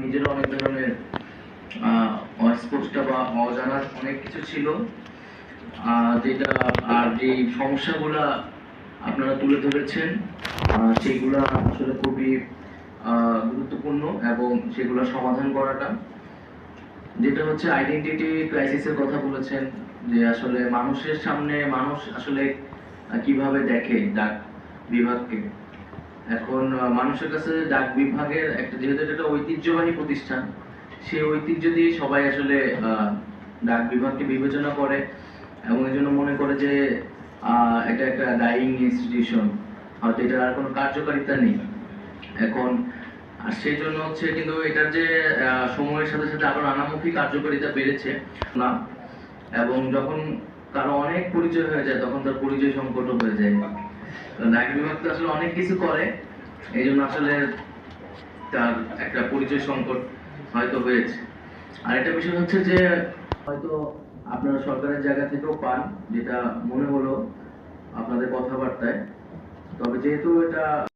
নিজেরও অনেক ধরনের আহ, অস্পষ্ট বা অজানা অনেক কিছু ছিল। যেটা আর যে সমস্যাগুলা আপনারা তুলে ধরেছেন সেগুলা আসলে খুবই গুরুত্বপূর্ণ এবং সেগুলো সমাধান করাটা। যেটা হচ্ছে আইডেন্টিটি ক্রাইসিসের কথা বলেছেন যে আসলে মানুষের সামনে মানুষ আসলে কীভাবে দেখে ডাক বিভাগকে। এখন মানুষের কাছে ডাক বিভাগের একটা, যেহেতু এটা ঐতিহ্যবাহী প্রতিষ্ঠান, সেই ঐতিহ্য দিয়ে সবাই আসলে ডাক বিভাগকে বিবেচনা করে এবং এই জন্য মনে করে যে এটা একটা ডাইং ইনস্টিটিউশন হয়তো এটার আর কোনো কার্যকারিতা নেই। এখন, আর সেই জন্য হচ্ছে কিন্তু এটার যে সময়ের সাথে সাথে আরও নানামুখী কার্যকারিতা বেড়েছে, না? এবং যখন কারও অনেক পরিচয় হয়ে যায়, তখন তার পরিচয় সংকটও হয়ে যায়। তো বিভাগ তো আসলে অনেক কিছু করে। এই জন্য আসলে তার একটা পরিচয় সংকট হয়তো হয়েছে। আর একটা বিষয় হচ্ছে যে, হয়তো আপনারা সরকারের জায়গা থেকেও পান, যেটা মনে হলো আপনাদের কথাবার্তায়। তবে যেহেতু এটা